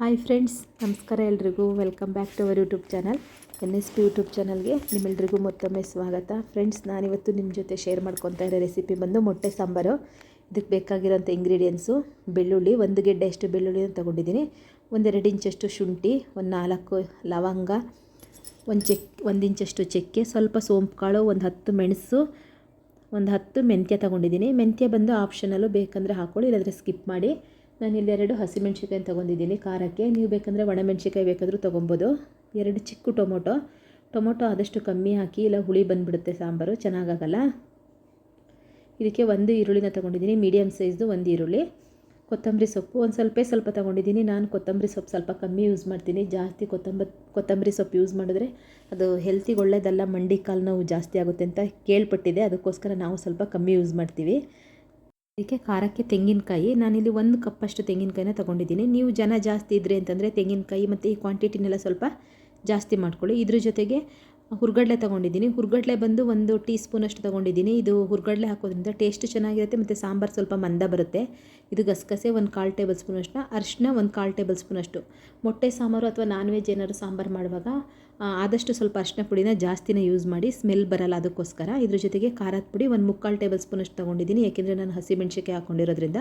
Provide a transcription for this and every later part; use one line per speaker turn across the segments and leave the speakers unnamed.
Hi friends, ನಮಸ್ಕಾರ ಎಲ್ರಿಗೂ. Welcome back to our YouTube channel N S P YouTube ಚಾನಲ್ಗೆ ನಿಮ್ಮೆಲ್ರಿಗೂ ಮತ್ತೊಮ್ಮೆ ಸ್ವಾಗತ. ಫ್ರೆಂಡ್ಸ್ ನಾನಿವತ್ತು ನಿಮ್ಮ ಜೊತೆ ಶೇರ್ ಮಾಡ್ಕೊತಾ ಇರೋ ರೆಸಿಪಿ ಬಂದು ಮೊಟ್ಟೆ ಸಾಂಬಾರು. ಇದಕ್ಕೆ ಬೇಕಾಗಿರೋಂಥ ಇಂಗ್ರೀಡಿಯೆಂಟ್ಸು ಬೆಳ್ಳುಳ್ಳಿ, ಒಂದು ಗೆಡ್ಡೆ ಅಷ್ಟು ಬೆಳ್ಳುಳ್ಳಿನ ತೊಗೊಂಡಿದ್ದೀನಿ. ಒಂದೆರಡು ಇಂಚಷ್ಟು ಶುಂಠಿ, ಒಂದು ನಾಲ್ಕು ಲವಂಗ, ಒಂದು ಚೆಕ್, ಒಂದು ಇಂಚಷ್ಟು ಚಕ್ಕೆ, ಸ್ವಲ್ಪ ಸೋಂಪು ಕಾಳು, ಒಂದು ಹತ್ತು ಮೆಣಸು, ಒಂದು ಹತ್ತು ಮೆಂತ್ಯ ತೊಗೊಂಡಿದ್ದೀನಿ. ಮೆಂತ್ಯ ಬಂದು ಆಪ್ಷನಲ್ಲು ಬೇಕಂದರೆ ಹಾಕ್ಕೊಳ್ಳಿ ಇಲ್ಲಾಂದರೆ ಸ್ಕಿಪ್ ಮಾಡಿ. ನಾನು ಇಲ್ಲಿ ಎರಡು ಹಸಿಮೆಣ್ಸಿಕಾಯಿ ತೊಗೊಂಡಿದ್ದೀನಿ. ಖಾರಕ್ಕೆ ನೀವು ಬೇಕಂದರೆ ಒಣಮೆಣ್ಸಿಕಾಯಿ ಬೇಕಾದರೂ ತೊಗೊಬೋದು. ಎರಡು ಚಿಕ್ಕ ಟೊಮೊಟೊ. ಟೊಮೊಟೊ ಆದಷ್ಟು ಕಮ್ಮಿ ಹಾಕಿ, ಇಲ್ಲ ಹುಳಿ ಬಂದುಬಿಡುತ್ತೆ ಸಾಂಬಾರು, ಚೆನ್ನಾಗಾಗಲ್ಲ. ಇದಕ್ಕೆ ಒಂದು ಈರುಳ್ಳಿನ ತೊಗೊಂಡಿದ್ದೀನಿ ಮೀಡಿಯಮ್ ಸೈಜ್ದು ಒಂದು ಈರುಳ್ಳಿ. ಕೊತ್ತಂಬರಿ ಸೊಪ್ಪು, ಒಂದು ಸ್ವಲ್ಪ ಸ್ವಲ್ಪ ತೊಗೊಂಡಿದ್ದೀನಿ. ನಾನು ಕೊತ್ತಂಬರಿ ಸೊಪ್ಪು ಸ್ವಲ್ಪ ಕಮ್ಮಿ ಯೂಸ್ ಮಾಡ್ತೀನಿ. ಜಾಸ್ತಿ ಕೊತ್ತಂಬರಿ ಕೊತ್ತಂಬರಿ ಸೊಪ್ಪು ಯೂಸ್ ಮಾಡಿದ್ರೆ ಅದು ಹೆಲ್ತಿಗೆ ಒಳ್ಳೇದಲ್ಲ, ಮಂಡಿ ಕಾಲು ನೋವು ಜಾಸ್ತಿ ಆಗುತ್ತೆ ಅಂತ ಕೇಳ್ಪಟ್ಟಿದೆ ಅದಕ್ಕೋಸ್ಕರ ನಾವು ಸ್ವಲ್ಪ ಕಮ್ಮಿ ಯೂಸ್ ಮಾಡ್ತೀವಿ. ಇದಕ್ಕೆ ಖಾರಕ್ಕೆ ತೆಂಗಿನಕಾಯಿ. ನಾನಿಲ್ಲಿ ಒಂದು ಕಪ್ಪಷ್ಟು ತೆಂಗಿನಕಾಯಿನ ತೊಗೊಂಡಿದ್ದೀನಿ. ನೀವು ಜನ ಜಾಸ್ತಿ ಇದ್ದರೆ ಅಂತಂದರೆ ತೆಂಗಿನಕಾಯಿ ಮತ್ತು ಈ ಕ್ವಾಂಟಿಟಿನೆಲ್ಲ ಸ್ವಲ್ಪ ಜಾಸ್ತಿ ಮಾಡ್ಕೊಳ್ಳಿ. ಇದ್ರ ಜೊತೆಗೆ ಹುರ್ಗಡ್ಲೆ ತೊಗೊಂಡಿದ್ದೀನಿ. ಹುರ್ಗಡ್ಲೆ ಬಂದು ಒಂದು ಟೀ ಸ್ಪೂನಷ್ಟು ತೊಗೊಂಡಿದ್ದೀನಿ. ಇದು ಹುರ್ಗಡ್ಲೆ ಹಾಕೋದ್ರಿಂದ ಟೇಸ್ಟ್ ಚೆನ್ನಾಗಿರುತ್ತೆ ಮತ್ತು ಸಾಂಬಾರು ಸ್ವಲ್ಪ ಮಂದ ಬರುತ್ತೆ. ಇದು ಗಸಗಸೆ ಒಂದು ಕಾಲು ಟೇಬಲ್ ಸ್ಪೂನಷ್ಟು ಅರಿಶಿನ ಒಂದು ಕಾಲು ಟೇಬಲ್ ಸ್ಪೂನಷ್ಟು ಮೊಟ್ಟೆ ಸಾಂಬಾರು ಅಥವಾ ನಾನ್ ವೆಜ್ ಏನಾದ್ರು ಸಾಂಬಾರು ಮಾಡುವಾಗ ಆದಷ್ಟು ಸ್ವಲ್ಪ ಅರಿಶಿನ ಪುಡಿನ ಜಾಸ್ತಿನೇ ಯೂಸ್ ಮಾಡಿ ಸ್ಮೆಲ್ ಬರಲ್ಲ ಅದಕ್ಕೋಸ್ಕರ. ಇದ್ರ ಜೊತೆಗೆ ಖಾರದ ಪುಡಿ ಒಂದು ಮುಕ್ಕಾಲು ಟೇಬಲ್ ಸ್ಪೂನಷ್ಟು ತೊಗೊಂಡಿದ್ದೀನಿ. ಏಕೆಂದರೆ ನಾನು ಹಸಿಮೆಣ್ಸಿಕಾಯಿ ಹಾಕ್ಕೊಂಡಿರೋದ್ರಿಂದ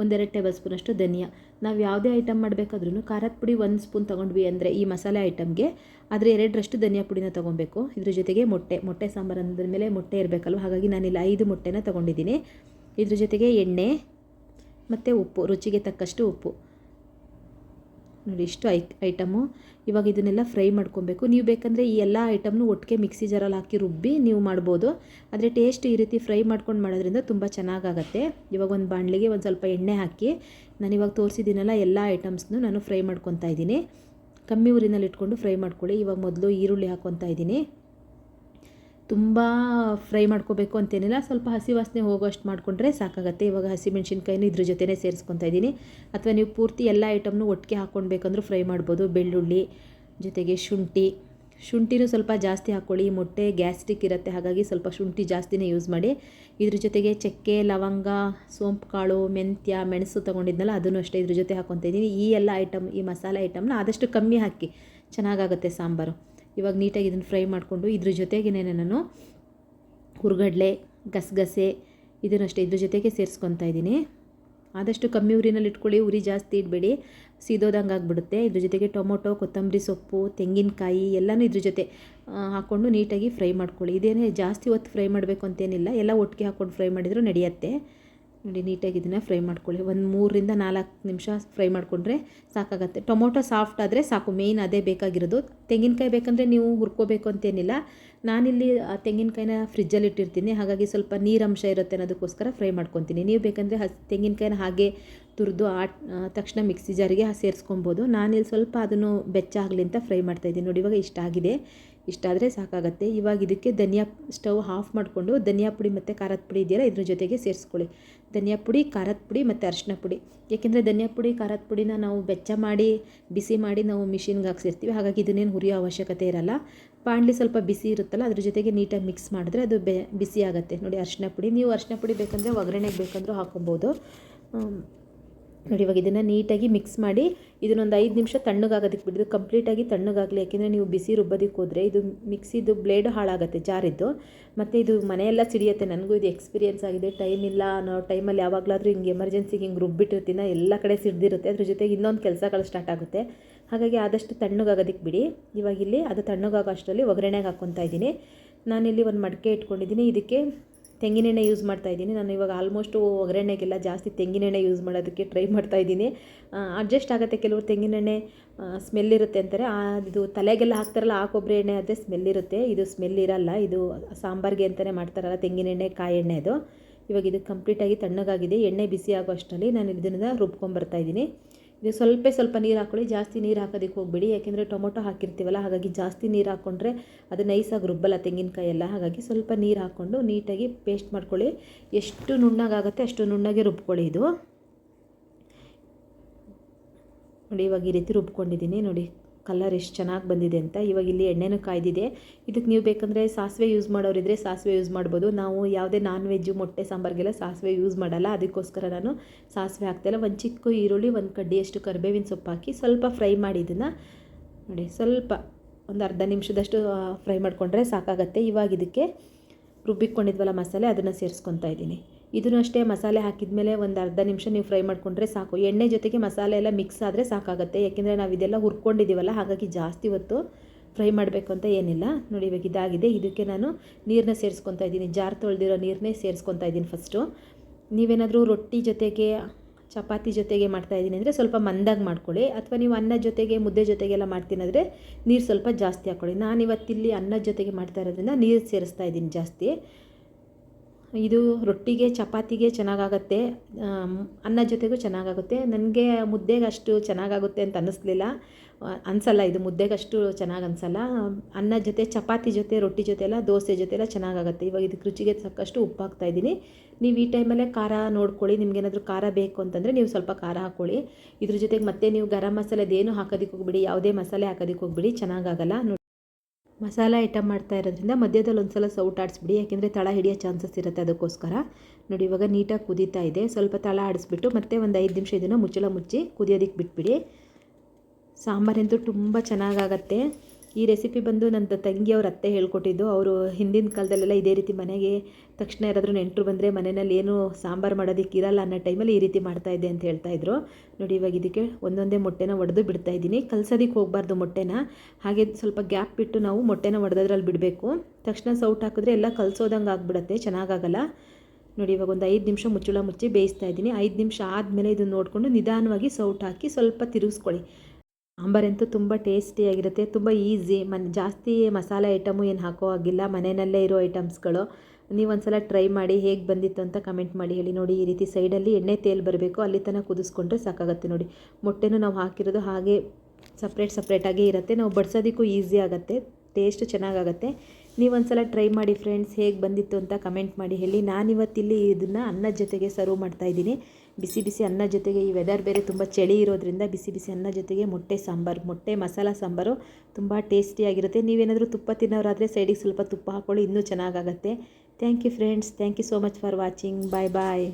ಒಂದೆರಡು ಟೇಬಲ್ ಸ್ಪೂನಷ್ಟು ಧನಿಯಾ. ನಾವು ಯಾವುದೇ ಐಟಮ್ ಮಾಡಬೇಕಾದ್ರೂ ಖಾರದ ಪುಡಿ ಒಂದು ಸ್ಪೂನ್ ತೊಗೊಂಡ್ವಿ ಅಂದರೆ ಈ ಮಸಾಲೆ ಐಟಮ್ಗೆ ಆದರೆ ಎರಡರಷ್ಟು ಧನಿಯಾ ಪುಡಿನ ತೊಗೊಬೇಕು. ಇದ್ರ ಜೊತೆಗೆ ಮೊಟ್ಟೆ ಮೊಟ್ಟೆ ಸಾಂಬಾರು ಅಂದ್ರ ಮೇಲೆ ಮೊಟ್ಟೆ ಇರಬೇಕಲ್ವ? ಹಾಗಾಗಿ ನಾನಿಲ್ಲಿ ಐದು ಮೊಟ್ಟೆನ ತೊಗೊಂಡಿದ್ದೀನಿ. ಇದ್ರ ಜೊತೆಗೆ ಎಣ್ಣೆ ಮತ್ತು ಉಪ್ಪು, ರುಚಿಗೆ ತಕ್ಕಷ್ಟು ಉಪ್ಪು. ನೋಡಿ, ಇಷ್ಟು ಐ ಐಟಮು. ಇವಾಗ ಇದನ್ನೆಲ್ಲ ಫ್ರೈ ಮಾಡ್ಕೊಬೇಕು. ನೀವು ಬೇಕಂದರೆ ಈ ಎಲ್ಲ ಐಟಮ್ನು ಒಟ್ಟಿಗೆ ಮಿಕ್ಸಿ ಜಾರಲ್ಲಿ ಹಾಕಿ ರುಬ್ಬಿ ನೀವು ಮಾಡ್ಬೋದು. ಆದರೆ ಟೇಸ್ಟ್ ಈ ರೀತಿ ಫ್ರೈ ಮಾಡ್ಕೊಂಡು ಮಾಡೋದ್ರಿಂದ ತುಂಬ ಚೆನ್ನಾಗಾಗತ್ತೆ. ಇವಾಗ ಒಂದು ಬಾಣಲಿಗೆ ಒಂದು ಸ್ವಲ್ಪ ಎಣ್ಣೆ ಹಾಕಿ ನಾನು ಇವಾಗ ತೋರಿಸಿದ್ದೀನಲ್ಲ ಎಲ್ಲ ಐಟಮ್ಸ್ನು ನಾನು ಫ್ರೈ ಮಾಡ್ಕೊತಾ ಇದ್ದೀನಿ. ಕಮ್ಮಿ ಊರಿನಲ್ಲಿ ಇಟ್ಕೊಂಡು ಫ್ರೈ ಮಾಡ್ಕೊಳ್ಳಿ. ಇವಾಗ ಮೊದಲು ಈರುಳ್ಳಿ ಹಾಕ್ಕೊತಾ ಇದ್ದೀನಿ. ತುಂಬ ಫ್ರೈ ಮಾಡ್ಕೋಬೇಕು ಅಂತೇನಿಲ್ಲ. ಸ್ವಲ್ಪ ಹಸಿ ವಾಸನೆ ಹೋಗೋಷ್ಟು ಮಾಡಿಕೊಂಡ್ರೆ ಸಾಕಾಗುತ್ತೆ. ಇವಾಗ ಹಸಿಮೆಣ್ಸಿನ್ಕಾಯಿನೂ ಇದ್ರ ಜೊತೆನೇ ಸೇರಿಸ್ಕೊತಾ ಇದ್ದೀನಿ. ಅಥವಾ ನೀವು ಪೂರ್ತಿ ಎಲ್ಲ ಐಟಮ್ನು ಒಟ್ಟಿಗೆ ಹಾಕ್ಕೊಳ್ಬೇಕಂದ್ರೂ ಫ್ರೈ ಮಾಡ್ಬೋದು. ಬೆಳ್ಳುಳ್ಳಿ ಜೊತೆಗೆ ಶುಂಠಿ. ಶುಂಠಿನೂ ಸ್ವಲ್ಪ ಜಾಸ್ತಿ ಹಾಕ್ಕೊಳ್ಳಿ ಮೊಟ್ಟೆ ಗ್ಯಾಸ್ಟ್ರಿಕ್ ಇರುತ್ತೆ. ಹಾಗಾಗಿ ಸ್ವಲ್ಪ ಶುಂಠಿ ಜಾಸ್ತಿನೇ ಯೂಸ್ ಮಾಡಿ. ಇದ್ರ ಜೊತೆಗೆ ಚಕ್ಕೆ, ಲವಂಗ, ಸೋಂಪು, ಕಾಳು, ಮೆಂತ್ಯ, ಮೆಣಸು ತೊಗೊಂಡಿದ್ನಲ್ಲ, ಅದನ್ನು ಅಷ್ಟೇ ಇದ್ರ ಜೊತೆ ಹಾಕ್ಕೊತಾ ಇದ್ದೀನಿ. ಈ ಎಲ್ಲ ಐಟಮ್ ಈ ಮಸಾಲೆ ಐಟಮ್ನ ಆದಷ್ಟು ಕಮ್ಮಿ ಹಾಕಿ. ಚೆನ್ನಾಗಾಗುತ್ತೆ ಸಾಂಬಾರು. ಇವಾಗ ನೀಟಾಗಿ ಇದನ್ನು ಫ್ರೈ ಮಾಡಿಕೊಂಡು ಇದ್ರ ಜೊತೆಗೇ ನಾನು ಹುರ್ಗಡ್ಲೆ, ಗಸಗಸೆ ಇದನ್ನಷ್ಟೇ ಇದ್ರ ಜೊತೆಗೆ ಸೇರಿಸ್ಕೊತಾ ಇದ್ದೀನಿ. ಆದಷ್ಟು ಕಮ್ಮಿ ಉರಿನಲ್ಲಿ ಇಟ್ಕೊಳ್ಳಿ, ಉರಿ ಜಾಸ್ತಿ ಇಡಬೇಡಿ. ಸೀದೋದಂಗೆ ಆಗಿಬಿಡುತ್ತೆ. ಇದ್ರ ಜೊತೆಗೆ ಟೊಮೊಟೊ, ಕೊತ್ತಂಬರಿ ಸೊಪ್ಪು, ತೆಂಗಿನಕಾಯಿ ಎಲ್ಲನೂ ಇದ್ರ ಜೊತೆ ಹಾಕ್ಕೊಂಡು ನೀಟಾಗಿ ಫ್ರೈ ಮಾಡ್ಕೊಳ್ಳಿ. ಇದೇನೇ ಜಾಸ್ತಿ ಹೊತ್ತು ಫ್ರೈ ಮಾಡಬೇಕು ಅಂತೇನಿಲ್ಲ, ಎಲ್ಲ ಒಟ್ಟಿಗೆ ಹಾಕ್ಕೊಂಡು ಫ್ರೈ ಮಾಡಿದರೂ ನಡೆಯುತ್ತೆ. ನೋಡಿ, ನೀಟಾಗಿ ಇದನ್ನು ಫ್ರೈ ಮಾಡ್ಕೊಳ್ಳಿ. ಒಂದು ಮೂರರಿಂದ ನಾಲ್ಕು ನಿಮಿಷ ಫ್ರೈ ಮಾಡಿಕೊಂಡ್ರೆ ಸಾಕಾಗತ್ತೆ. ಟೊಮೊಟೊ ಸಾಫ್ಟ್ ಆದರೆ ಸಾಕು. ಮೇಯ್ನ್ ಅದೇ ಬೇಕಾಗಿರೋದು. ತೆಂಗಿನಕಾಯಿ ಬೇಕಂದರೆ ನೀವು ಹುರ್ಕೋಬೇಕು ಅಂತೇನಿಲ್ಲ. ನಾನಿಲ್ಲಿ, ಆ, ತೆಂಗಿನಕಾಯಿನ ಫ್ರಿಜ್ಜಲ್ಲಿ ಇಟ್ಟಿರ್ತೀನಿ. ಹಾಗಾಗಿ ಸ್ವಲ್ಪ ನೀರಂಶ ಇರುತ್ತೆ ಅನ್ನೋದಕ್ಕೋಸ್ಕರ ಫ್ರೈ ಮಾಡ್ಕೊತೀನಿ. ನೀವು ಬೇಕಂದರೆ ಹಸಿ, ತೆಂಗಿನಕಾಯಿನ ಹಾಗೆ ತುರಿದು ಆ ತಕ್ಷಣ ಮಿಕ್ಸಿ ಜಾರಿಗೆ ಸೇರಿಸ್ಕೊಬೋದು. ನಾನಿಲ್ಲಿ ಸ್ವಲ್ಪ ಅದನ್ನು ಬೆಚ್ಚ ಆಗಲಿ ಅಂತ ಫ್ರೈ ಮಾಡ್ತಾ ಇದ್ದೀನಿ. ನೋಡಿ, ಇವಾಗ ಇಷ್ಟ ಆಗಿದೆ. ಇಷ್ಟ ಆದರೆ ಸಾಕಾಗುತ್ತೆ. ಇವಾಗ ಇದಕ್ಕೆ ಧನಿಯಾ ಸ್ಟವ್ ಆಫ್ ಮಾಡಿಕೊಂಡು, ಧನಿಯಾ ಪುಡಿ ಮತ್ತು ಖಾರದ ಪುಡಿ ಇದೆಯಲ್ಲ, ಇದ್ರ ಜೊತೆಗೆ ಸೇರಿಸ್ಕೊಳ್ಳಿ. ಧನಿಯಾ ಪುಡಿ, ಖಾರದ ಪುಡಿ ಮತ್ತು ಅರಿಶಿನ ಪುಡಿ. ಏಕೆಂದರೆ ಧನಿಯಾ ಪುಡಿ, ಖಾರದ ಪುಡಿನ ನಾವು ಬೆಚ್ಚ ಮಾಡಿ, ಬಿಸಿ ಮಾಡಿ ನಾವು ಮಿಷಿನ್ಗೆ ಹಾಕ್ಸಿರ್ತೀವಿ. ಹಾಗಾಗಿ ಇದನ್ನೇನು ಹುರಿಯೋ ಅವಶ್ಯಕತೆ ಇರಲ್ಲ. ಪಾಂಡ್ಲಿ ಸ್ವಲ್ಪ ಬಿಸಿ ಇರುತ್ತಲ್ಲ, ಅದ್ರ ಜೊತೆಗೆ ನೀಟಾಗಿ ಮಿಕ್ಸ್ ಮಾಡಿದ್ರೆ ಅದು ಬೆ, ಬಿಸಿ ಆಗುತ್ತೆ. ನೋಡಿ, ಅರಿಶಿನ ಪುಡಿ. ನೀವು ಅರಿಶಿನ ಪುಡಿ ಬೇಕಂದರೆ ಒಗ್ಗರಣೆಗೆ ಬೇಕಂದರೂ ಹಾಕೊಬೋದು. ನೋಡಿ, ಇವಾಗ ಇದನ್ನು ನೀಟಾಗಿ ಮಿಕ್ಸ್ ಮಾಡಿ ಇದನ್ನೊಂದು ಐದು ನಿಮಿಷ ತಣ್ಣಗಾಗೋದಕ್ಕೆ ಬಿಡಿದು ಕಂಪ್ಲೀಟಾಗಿ ತಣ್ಣಗಾಗಲಿ, ಯಾಕೆಂದರೆ ನೀವು ಬಿಸಿ ರುಬ್ಬೋದಕ್ಕೆ ಹೋದರೆ ಇದು ಮಿಕ್ಸಿದು ಬ್ಲೇಡ್ ಹಾಳಾಗುತ್ತೆ ಜಾರಿದ್ದು. ಮತ್ತು ಇದು ಮನೆಯೆಲ್ಲ ಸಿಡಿಯುತ್ತೆ. ನನಗೂ ಇದು ಎಕ್ಸ್ಪೀರಿಯೆನ್ಸ್ ಆಗಿದೆ. ಟೈಮ್ ಇಲ್ಲ ಅನ್ನೋ ಟೈಮಲ್ಲಿ ಯಾವಾಗಲಾದರೂ ಹಿಂಗೆ ಎಮರ್ಜೆನ್ಸಿಗೆ ಹಿಂಗೆ ರುಬ್ಬಿಟ್ಟಿರ್ತೀನ, ಎಲ್ಲ ಕಡೆ ಸಿಡ್ದಿರುತ್ತೆ. ಅದ್ರ ಜೊತೆಗೆ ಇನ್ನೊಂದು ಕೆಲಸಗಳು ಸ್ಟಾರ್ಟ್ ಆಗುತ್ತೆ. ಹಾಗಾಗಿ ಆದಷ್ಟು ತಣ್ಣಗಾಗೋದಕ್ಕೆ ಬಿಡಿ. ಇವಾಗ ಇಲ್ಲಿ ಅದು ತಣ್ಣಗಾಗೋ ಅಷ್ಟರಲ್ಲಿ ಒಗ್ಗರಣೆಗೆ ಹಾಕ್ಕೊತಾ ಇದ್ದೀನಿ. ನಾನಿಲ್ಲಿ ಒಂದು ಮಡಿಕೆ ಇಟ್ಕೊಂಡಿದ್ದೀನಿ. ಇದಕ್ಕೆ ತೆಂಗಿನೆಣ್ಣೆ ಯೂಸ್ ಮಾಡ್ತಾ ಇದ್ದೀನಿ. ನಾನು ಇವಾಗ ಆಲ್ಮೋಸ್ಟು ಒಗ್ಗರಣೆಗೆಲ್ಲ ಜಾಸ್ತಿ ತೆಂಗಿನೆಣ್ಣೆ ಯೂಸ್ ಮಾಡೋದಕ್ಕೆ ಟ್ರೈ ಮಾಡ್ತಾ ಇದ್ದೀನಿ. ಅಡ್ಜಸ್ಟ್ ಆಗುತ್ತೆ. ಕೆಲವರು ತೆಂಗಿನೆಣ್ಣೆ ಸ್ಮೆಲ್ ಇರುತ್ತೆ ಅಂತಾರೆ. ಇದು ತಲೆಗೆಲ್ಲ ಹಾಕ್ತಾರಲ್ಲ, ಆ ಕೊಬ್ಬರಿ ಎಣ್ಣೆ ಅದೇ ಸ್ಮೆಲ್ ಇರುತ್ತೆ. ಇದು ಸ್ಮೆಲ್ ಇರಲ್ಲ. ಇದು ಸಾಂಬಾರಿಗೆ ಅಂತಲೇ ಮಾಡ್ತಾರಲ್ಲ, ತೆಂಗಿನೆಣ್ಣೆ, ಕಾಯಿ ಎಣ್ಣೆ ಅದು. ಇವಾಗ ಇದು ಕಂಪ್ಲೀಟಾಗಿ ತಣ್ಣಗಾಗಿದೆ. ಎಣ್ಣೆ ಬಿಸಿ ಆಗೋ ಅಷ್ಟರಲ್ಲಿ ನಾನು ಇದನ್ನು ರುಬ್ಕೊಂಬರ್ತಾ ಇದ್ದೀನಿ. ಇದು ಸ್ವಲ್ಪ ಸ್ವಲ್ಪ ನೀರು ಹಾಕ್ಕೊಳ್ಳಿ ಜಾಸ್ತಿ ನೀರು ಹಾಕೋದಕ್ಕೆ ಹೋಗಬೇಡಿ. ಯಾಕೆಂದರೆ ಟೊಮೊಟೊ ಹಾಕಿರ್ತೀವಲ್ಲ, ಹಾಗಾಗಿ ಜಾಸ್ತಿ ನೀರು ಹಾಕ್ಕೊಂಡ್ರೆ ಅದು ನೈಸಾಗಿ ರುಬ್ಬಲ್ಲ ತೆಂಗಿನಕಾಯಿ ಎಲ್ಲ ಹಾಗಾಗಿ ಸ್ವಲ್ಪ ನೀರು ಹಾಕ್ಕೊಂಡು ನೀಟಾಗಿ ಪೇಸ್ಟ್ ಮಾಡ್ಕೊಳ್ಳಿ. ಎಷ್ಟು ನುಣ್ಣಗಾಗುತ್ತೆ ಅಷ್ಟು ನುಣ್ಣಗೆ ರುಬ್ಕೊಳ್ಳಿ ಇದು. ನೋಡಿ ಇವಾಗ ಈ ರೀತಿ ರುಬ್ಕೊಂಡಿದ್ದೀನಿ. ನೋಡಿ. ಕಲರ್ ಎಷ್ಟು ಚೆನ್ನಾಗಿ ಬಂದಿದೆ ಅಂತ ಇವಾಗ ಇಲ್ಲಿ ಎಣ್ಣೆನೂ ಕಾಯ್ದಿದೆ. ಇದಕ್ಕೆ ನೀವು ಬೇಕಂದರೆ ಸಾಸಿವೆ ಯೂಸ್ ಮಾಡೋರಿದ್ರೆ ಸಾಸಿವೆ ಯೂಸ್ ಮಾಡ್ಬೋದು. ನಾವು ಯಾವುದೇ ನಾನ್ ವೆಜ್ಜು ಮೊಟ್ಟೆ, ಸಾಂಬಾರಿಗೆಲ್ಲ ಸಾಸಿವೆ ಯೂಸ್ ಮಾಡಲ್ಲ. ಅದಕ್ಕೋಸ್ಕರ ನಾನು ಸಾಸಿವೆ ಹಾಕ್ತಾಯಿಲ್ಲ ಒಂದು ಚಿಕ್ಕ ಈರುಳ್ಳಿ, ಒಂದು ಕಡ್ಡಿಯಷ್ಟು ಕರಿಬೇವಿನ ಸೊಪ್ಪು ಹಾಕಿ ಸ್ವಲ್ಪ ಫ್ರೈ ಮಾಡಿ ಇದನ್ನು ನೋಡಿ. ಸ್ವಲ್ಪ ಒಂದು ಅರ್ಧ ನಿಮಿಷದಷ್ಟು ಫ್ರೈ ಮಾಡಿಕೊಂಡ್ರೆ ಸಾಕಾಗತ್ತೆ. ಇವಾಗ ಇದಕ್ಕೆ ರುಬ್ಬಿಕೊಂಡಿದ್ವಲ್ಲ ಮಸಾಲೆ, ಅದನ್ನು ಸೇರಿಸ್ಕೊತಾ ಇದ್ದೀನಿ. ಇದನ್ನು ಅಷ್ಟೇ ಮಸಾಲೆ ಹಾಕಿದ್ಮೇಲೆ ಒಂದು ಅರ್ಧ ನಿಮಿಷ ನೀವು ಫ್ರೈ ಮಾಡಿಕೊಂಡ್ರೆ ಸಾಕು. ಎಣ್ಣೆ ಜೊತೆಗೆ ಮಸಾಲೆ ಎಲ್ಲ ಮಿಕ್ಸ್ ಆದರೆ ಸಾಕಾಗುತ್ತೆ. ಯಾಕೆಂದರೆ ನಾವು ಇದೆಲ್ಲ ಹುರ್ಕೊಂಡಿದ್ದೀವಲ್ಲ ಹಾಗಾಗಿ ಜಾಸ್ತಿ ಹೊತ್ತು ಫ್ರೈ ಮಾಡಬೇಕು ಅಂತ ಏನಿಲ್ಲ. ನೋಡಿ, ಇವಾಗ ಇದಾಗಿದೆ. ಇದಕ್ಕೆ ನಾನು ನೀರನ್ನ ಸೇರಿಸ್ಕೊತಾ ಇದ್ದೀನಿ. ಜಾರ್ ತೊಳೆದಿರೋ ನೀರನ್ನೇ ಸೇರಿಸ್ಕೊತಾ ಇದ್ದೀನಿ ಫಸ್ಟು ನೀವೇನಾದರೂ ರೊಟ್ಟಿ ಜೊತೆಗೆ ಚಪಾತಿ ಜೊತೆಗೆ ಮಾಡ್ತಾ ಇದ್ದೀನಿ ಅಂದರೆ ಸ್ವಲ್ಪ ಮಂದಾಗಿ ಮಾಡ್ಕೊಳ್ಳಿ. ಅಥವಾ ನೀವು ಅನ್ನ ಜೊತೆಗೆ, ಮುದ್ದೆ ಜೊತೆಗೆಲ್ಲ ಮಾಡ್ತೀನಂದರೆ ನೀರು ಸ್ವಲ್ಪ ಜಾಸ್ತಿ ಹಾಕ್ಕೊಳ್ಳಿ ನಾನು ಇವತ್ತಿಲ್ಲಿ ಅನ್ನದ ಜೊತೆಗೆ ಮಾಡ್ತಾ ಇರೋದ್ರಿಂದ ನೀರು ಸೇರಿಸ್ತಾ ಇದ್ದೀನಿ ಜಾಸ್ತಿ. ಇದು ರೊಟ್ಟಿಗೆ, ಚಪಾತಿಗೆ ಚೆನ್ನಾಗಾಗತ್ತೆ. ಅನ್ನ ಜೊತೆಗೂ ಚೆನ್ನಾಗಾಗುತ್ತೆ. ನನಗೆ ಮುದ್ದೆಗೆ ಅಷ್ಟು ಚೆನ್ನಾಗಾಗುತ್ತೆ ಅಂತ ಅನ್ನಿಸ್ಲಿಲ್ಲ ಅನ್ಸಲ್ಲ, ಇದು ಮುದ್ದೆಗೆ ಅಷ್ಟು ಚೆನ್ನಾಗಿ ಅನ್ಸಲ್ಲ. ಅನ್ನ ಜೊತೆ, ಚಪಾತಿ ಜೊತೆ, ರೊಟ್ಟಿ ಜೊತೆ ಎಲ್ಲ, ದೋಸೆ ಜೊತೆ ಎಲ್ಲ ಚೆನ್ನಾಗಾಗುತ್ತೆ. ಇವಾಗ ಇದಕ್ಕೆ ರುಚಿಗೆ ತಕ್ಕಷ್ಟು ಉಪ್ಪು ಹಾಕ್ತಾ ಇದ್ದೀನಿ. ನೀವು ಈ ಟೈಮಲ್ಲೇ ಖಾರ ನೋಡ್ಕೊಳ್ಳಿ. ನಿಮಗೇನಾದರೂ ಖಾರ ಬೇಕು ಅಂತಂದರೆ ನೀವು ಸ್ವಲ್ಪ ಖಾರ ಹಾಕ್ಕೊಳ್ಳಿ. ಇದ್ರ ಜೊತೆಗೆ ಮತ್ತೆ ನೀವು ಗರಂ ಮಸಾಲೆದೇನು ಹಾಕೋದಕ್ಕೆ ಹೋಗ್ಬಿಡಿ. ಯಾವುದೇ ಮಸಾಲೆ ಹಾಕೋದಕ್ಕೆ ಹೋಗ್ಬಿಡಿ. ಚೆನ್ನಾಗಾಗಲ್ಲ. ನೋಡಿ ಮಸಾಲೆ ಐಟಮ್ ಮಾಡ್ತಾ ಇರೋದ್ರಿಂದ ಮಧ್ಯದಲ್ಲಿ ಒಂದು ಸಲ ಸೌಟ್ ಆಡಿಸ್ಬಿಡಿ, ಯಾಕೆಂದರೆ ತಳ ಹಿಡಿಯೋ ಚಾನ್ಸಸ್ ಇರುತ್ತೆ ಅದಕ್ಕೋಸ್ಕರ. ನೋಡಿ, ಇವಾಗ ನೀಟಾಗಿ ಕುದೀತಾ ಇದೆ. ಸ್ವಲ್ಪ ತಳ ಆಡಿಸ್ಬಿಟ್ಟು ಮತ್ತೆ ಒಂದು ಐದು ನಿಮಿಷ ಇದನ್ನು ಮುಚ್ಚಳ ಮುಚ್ಚಿ ಕುದಿಯೋದಕ್ಕೆ ಬಿಟ್ಬಿಡಿ. ಸಾಂಬಾರಂತೂ ತುಂಬ ಚೆನ್ನಾಗಾಗತ್ತೆ. ಈ ರೆಸಿಪಿ ಬಂದು ನನ್ನ ತಂಗಿಯವ್ರ ಅತ್ತೆ ಹೇಳ್ಕೊಟ್ಟಿದ್ದು. ಅವರು ಹಿಂದಿನ ಕಾಲದಲ್ಲೆಲ್ಲ ಇದೇ ರೀತಿ ಮನೆಗೆ ತಕ್ಷಣ ಯಾರಾದರೂ ನೆಂಟರು ಬಂದರೆ ಮನೆಯಲ್ಲಿ ಏನು ಸಾಂಬಾರು ಮಾಡೋದಕ್ಕೆ ಇರಲ್ಲ ಅನ್ನೋ ಟೈಮಲ್ಲಿ ಈ ರೀತಿ ಮಾಡ್ತಾ ಇದ್ದೆ ಅಂತ ಹೇಳ್ತಾ ಇದ್ರು. ನೋಡಿ ಇವಾಗ ಇದಕ್ಕೆ ಒಂದೊಂದೇ ಮೊಟ್ಟೆನ ಒಡೆದು ಬಿಡ್ತಾ ಇದ್ದೀನಿ. ಕಲ್ಸೋದಕ್ಕೆ ಹೋಗಬಾರ್ದು ಮೊಟ್ಟೆನ. ಹಾಗೆ ಸ್ವಲ್ಪ ಗ್ಯಾಪ್ ಬಿಟ್ಟು ನಾವು ಮೊಟ್ಟೆನ ಒಡೆದ್ರಲ್ಲಿ ಬಿಡಬೇಕು. ತಕ್ಷಣ ಸೌಟ್ ಹಾಕಿದ್ರೆ ಎಲ್ಲ ಕಲ್ಸೋದಂಗೆ ಆಗಿಬಿಡತ್ತೆ. ಚೆನ್ನಾಗಾಗಲ್ಲ. ನೋಡಿ ಇವಾಗ ಒಂದು ಐದು ನಿಮಿಷ ಮುಚ್ಚಳ ಮುಚ್ಚಿ ಬೇಯಿಸ್ತಾ ಇದ್ದೀನಿ. ಐದು ನಿಮಿಷ ಆದಮೇಲೆ ಇದನ್ನು ನೋಡಿಕೊಂಡು ನಿಧಾನವಾಗಿ ಸೌಟ್ ಹಾಕಿ ಸ್ವಲ್ಪ ತಿರುಗಿಸ್ಕೊಳ್ಳಿ. ಸಾಂಬಾರಂತೂ ತುಂಬ ಟೇಸ್ಟಿಯಾಗಿರುತ್ತೆ ತುಂಬ ಈಸಿ ಮನ್, ಜಾಸ್ತಿ ಮಸಾಲೆ ಐಟಮು ಏನು ಹಾಕೋ ಆಗಿಲ್ಲ ಮನೆಯಲ್ಲೇ ಇರೋ ಐಟಮ್ಸ್ಗಳು ನೀವು ಒಂದ್ಸಲ ಟ್ರೈ ಮಾಡಿ ಹೇಗೆ ಬಂದಿತ್ತು ಅಂತ ಕಮೆಂಟ್ ಮಾಡಿ ಹೇಳಿ. ನೋಡಿ, ಈ ರೀತಿ ಸೈಡಲ್ಲಿ ಎಣ್ಣೆ ತೇಲ್ ಬರಬೇಕು. ಅಲ್ಲಿ ತನಕ ಕುದಿಸ್ಕೊಂಡ್ರೆ ಸಾಕಾಗುತ್ತೆ ನೋಡಿ. ಮೊಟ್ಟೆನೂ ನಾವು ಹಾಕಿರೋದು ಹಾಗೆ ಸಪ್ರೇಟ್ ಸಪ್ರೇಟಾಗೇ ಇರುತ್ತೆ. ನಾವು ಬಡ್ಸೋದಕ್ಕೂ ಈಸಿ ಆಗುತ್ತೆ. ಟೇಸ್ಟ್ ಚೆನ್ನಾಗಾಗುತ್ತೆ. ನೀವು ಒಂದ್ಸಲ ಟ್ರೈ ಮಾಡಿ ಫ್ರೆಂಡ್ಸ್ ಹೇಗೆ ಬಂದಿತ್ತು ಅಂತ ಕಮೆಂಟ್ ಮಾಡಿ ಹೇಳಿ. ನಾನಿವತ್ತಿಲ್ಲಿ ಇದನ್ನು ಅನ್ನದ ಜೊತೆಗೆ ಸರ್ವ್ ಮಾಡ್ತಾಯಿದ್ದೀನಿ ಬಿಸಿ ಬಿಸಿ ಅನ್ನ ಜೊತೆಗೆ ಈ ವೆದರ್ ಬೇರೆ ತುಂಬ ಚಳಿ ಇರೋದ್ರಿಂದ ಬಿಸಿ ಬಿಸಿ ಅನ್ನ ಜೊತೆಗೆ ಮೊಟ್ಟೆ ಸಾಂಬಾರು, ಮೊಟ್ಟೆ ಮಸಾಲ ಸಾಂಬಾರು ತುಂಬ ಟೇಸ್ಟಿಯಾಗಿರುತ್ತೆ ನೀವೇನಾದರೂ ತುಪ್ಪ ತಿನ್ನೋರಾದರೆ ಸೈಡಿಗೆ ಸ್ವಲ್ಪ ತುಪ್ಪ ಹಾಕ್ಕೊಳ್ಳಿ ಇನ್ನೂ ಚೆನ್ನಾಗಾಗತ್ತೆ. Thank you friends thank you so much for watching bye bye